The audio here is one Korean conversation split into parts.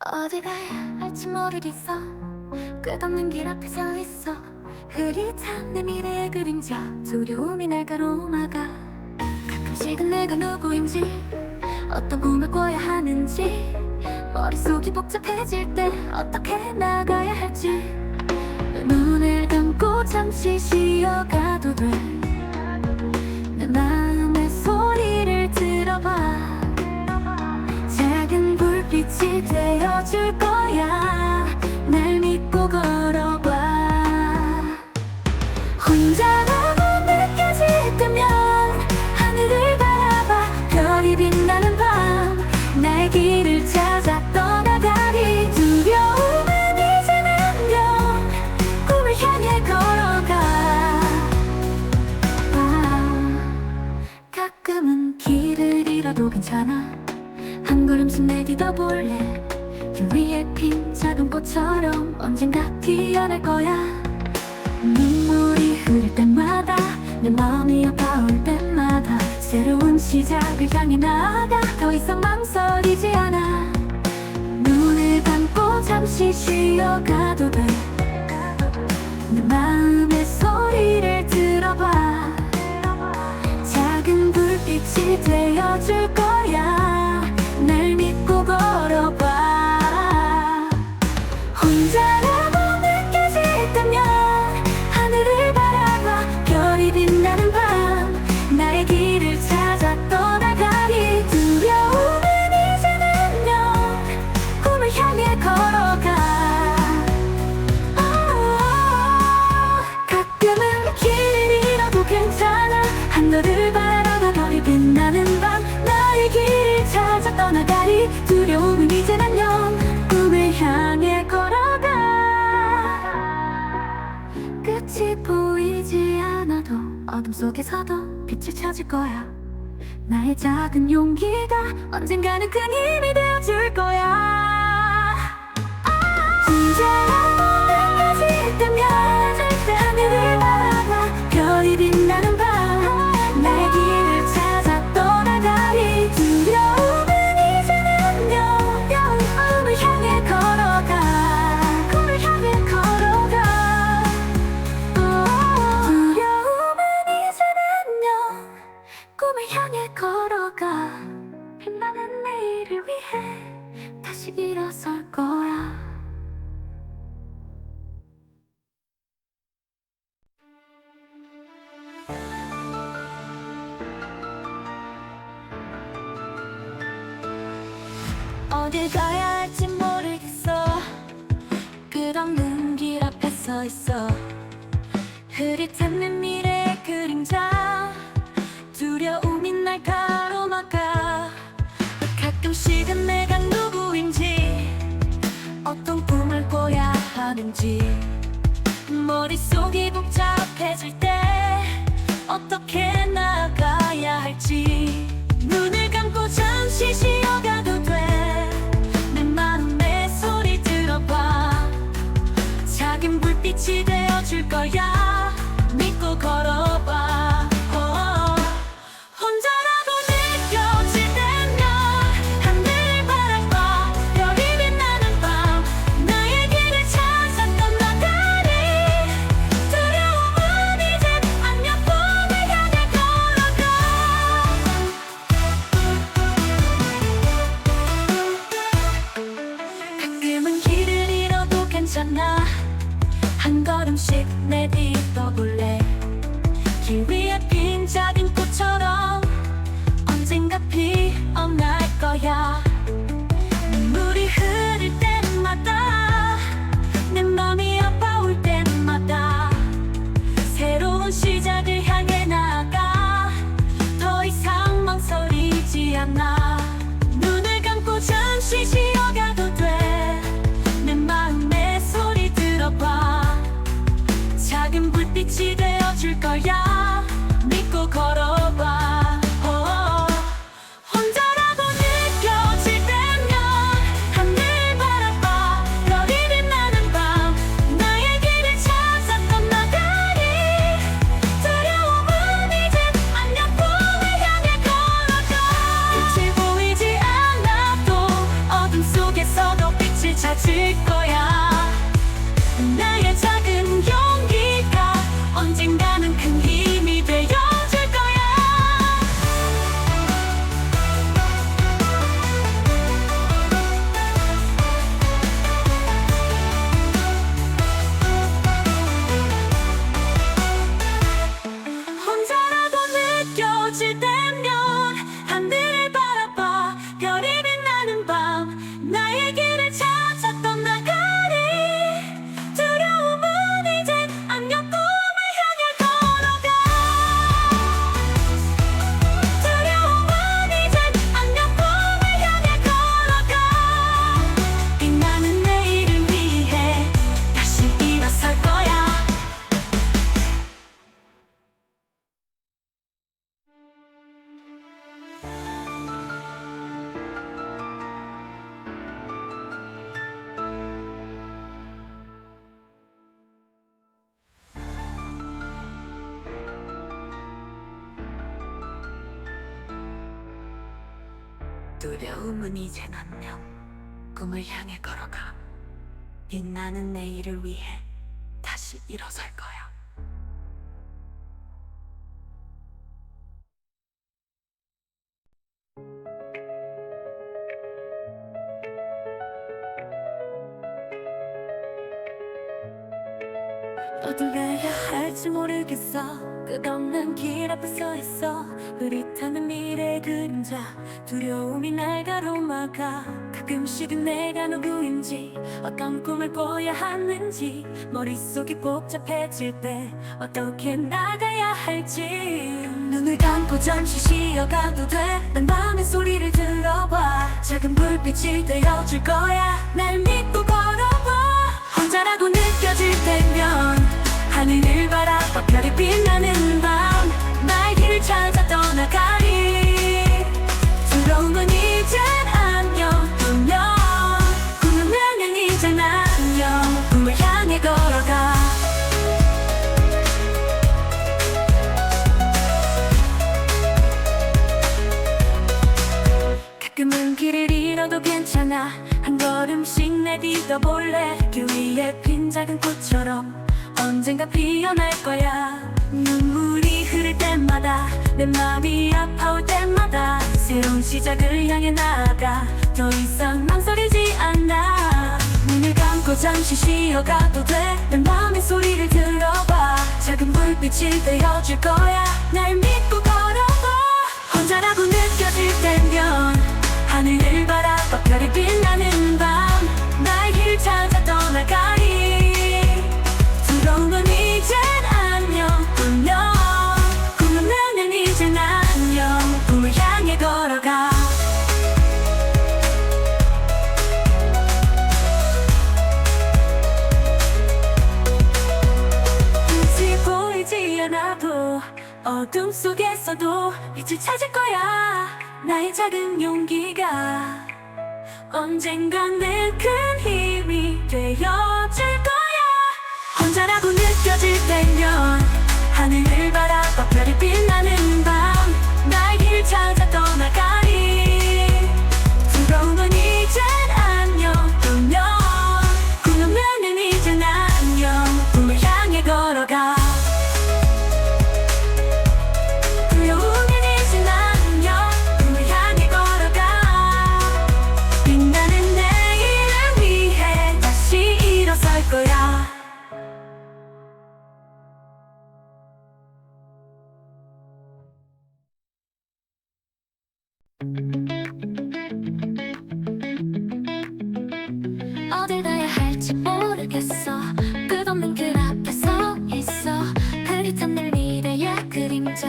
어디 가야 할지 모르겠어. 끝없는 길 앞에 서 있어. 흐릿한 내 미래의 그림자 두려움이 날 가로막아. 가끔씩은 내가 누구인지 어떤 꿈을 꿔야 하는지 머릿속이 복잡해질 때 어떻게 나가야 할지. 눈을 감고 잠시 쉬어가 되어줄 거야 한 걸음씩 내딛어 볼래? 길 위에 핀 작은 꽃처럼 언젠가 피어날 거야. 눈물이 흐를 때마다 내 마음이 아파올 때마다 새로운 시작을 향해 나아가. 더 이상 망설이지 않아. 눈을 감고 잠시 쉬어가도 돼. 내 마음의 소리를 들어봐. 작은 불빛이 되어줄 거야 하늘을 바라봐 별이 빛나는 밤. 나의 길을 찾아 떠나가리. 두려움은 이젠 안녕 꿈을 향해 걸어가. 끝이 보이지 않아도 어둠 속에서도 빛을 찾을 거야. 나의 작은 용기가 언젠가는 큰 힘이 되어줄 거야. 혼자라고 느껴질 때면 어딜 가야 할지 모르겠어. 끝없는 길 앞에 서 있어. 흐릿한 내 미래의 그림자. 두려움이 날 가로막아. 가끔씩은 내가 누구인지 어떤 꿈을 꿔야 하는지. 머릿속이 복잡해질 때 어떻게 나가야 할지. 눈을 감고 잠시 쉬어가도 돼 빛이 되어줄 거야. 믿고 걸어봐. 어. 혼자라고 느껴질 때면 하늘을 바라봐. 별이 빛나는 밤 나의 길을 찾아 떠나가리 두려움은 이젠 안녕 꿈을 향해 걸어가. 가끔은 길을 잃어도 괜찮아 한 걸음씩 내딛어 볼래. 길 위에 핀 작은 꽃처럼 언젠가 피어날 거야 두려움은 이젠 안녕 꿈을 향해 걸어가 빛나는 내일을 위해 다시 일어설 거야 할지 모르겠어. 끝없는 길 앞에 서 있어. 흐릿하는 미래의 그림자. 두려움이 날 가로막아. 가끔씩은 내가 누구인지 어떤 꿈을 꿔야 하는지. 머릿속이 복잡해질 때 어떻게 나가야 할지. 눈을 감고 잠시 쉬어가도 돼난 마음의 소리를 들어봐. 작은 불빛이 되어줄 거야. 날 믿고 걸어봐. 혼자라고 느껴질 때면 하늘을 바라봐 별이 빛나는 밤. 나의 길을 찾아 떠나가리. 꿈은 안녕 이젠 가끔은 길을 잃어도 괜찮아. 한 걸음씩 내딛어 볼래. 그 위에 핀 작은 꽃처럼 언젠가 피어날 거야. 눈물이 흐를 때마다 내 마음이 아파올 때마다 새로운 시작을 향해 나아가 더 이상 망설이지 않아. 눈을 감고 잠시 쉬어가도 돼내 마음의 소리를 들어봐. 작은 불빛이 되어줄 거야. 날 믿고 걸어봐. 혼자라고 느껴질 때면 하늘을 바라봐. 별이 빛나는 밤. 나의 길 찾아 떠나가리 속에서도 빛을 찾을 거야. 나의 작은 용기가 언젠가는 큰 힘이 되어줄 거야. 혼자라고 느껴질 때면 하늘을 바라봐 별이 빛나는 밤 어딜 가야 할지 모르겠어. 끝없는 길 앞에 서 있어. 흐릿한 내 미래의 그림자.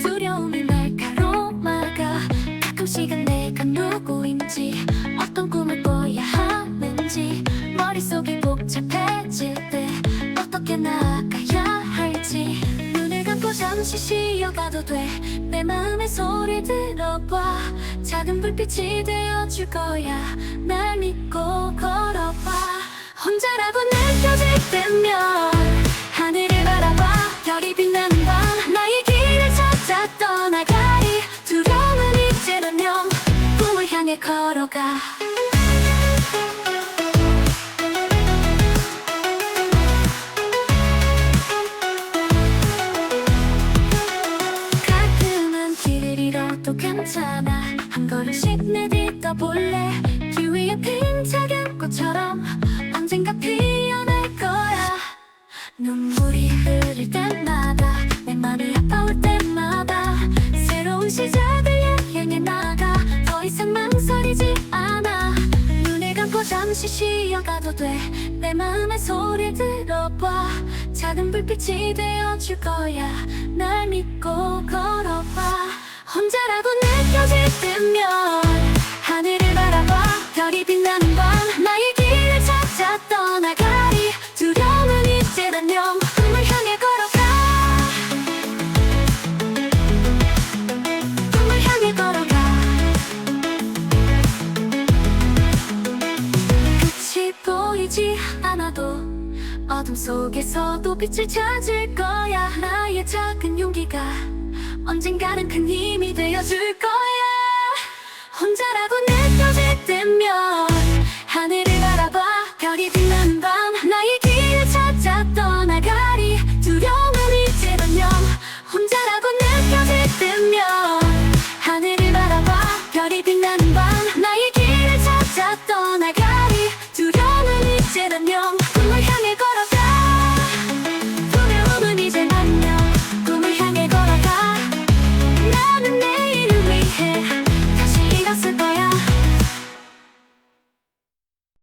두려움이 날 가로막아. 가끔씩은 내가 누구인지 어떤 꿈을 꿔야 하는지. 머릿속이 복잡해질 때 어떻게 나아가야 할지 잠시 쉬어가도 돼. 내 마음의 소리 들어봐. 작은 불빛이 되어줄 거야. 날 믿고 걸어봐. 혼자라고 느껴질 때면 하늘을 바라봐. 별이 빛나는 밤 나의 길을 찾아 떠나가리. 두려움은 안녕 꿈을 향해 걸어가 때마다 내 맘이 아파올 때마다 새로운 시작을 향해 나가. 더 이상 망설이지 않아. 눈을 감고 잠시 쉬어가도 돼 내 마음의 소리 들어봐. 작은 불빛이 되어줄 거야. 날 믿고 걸어봐. 혼자라고 느껴질 때면 보이지 않아도 어둠 속에서도 빛을 찾을 거야. 나의 작은 용기가 언젠가는 큰 힘이 되어줄 거야. 혼자라고 느껴질 때면 하늘을 바라봐. 별이 빛나는 밤 나의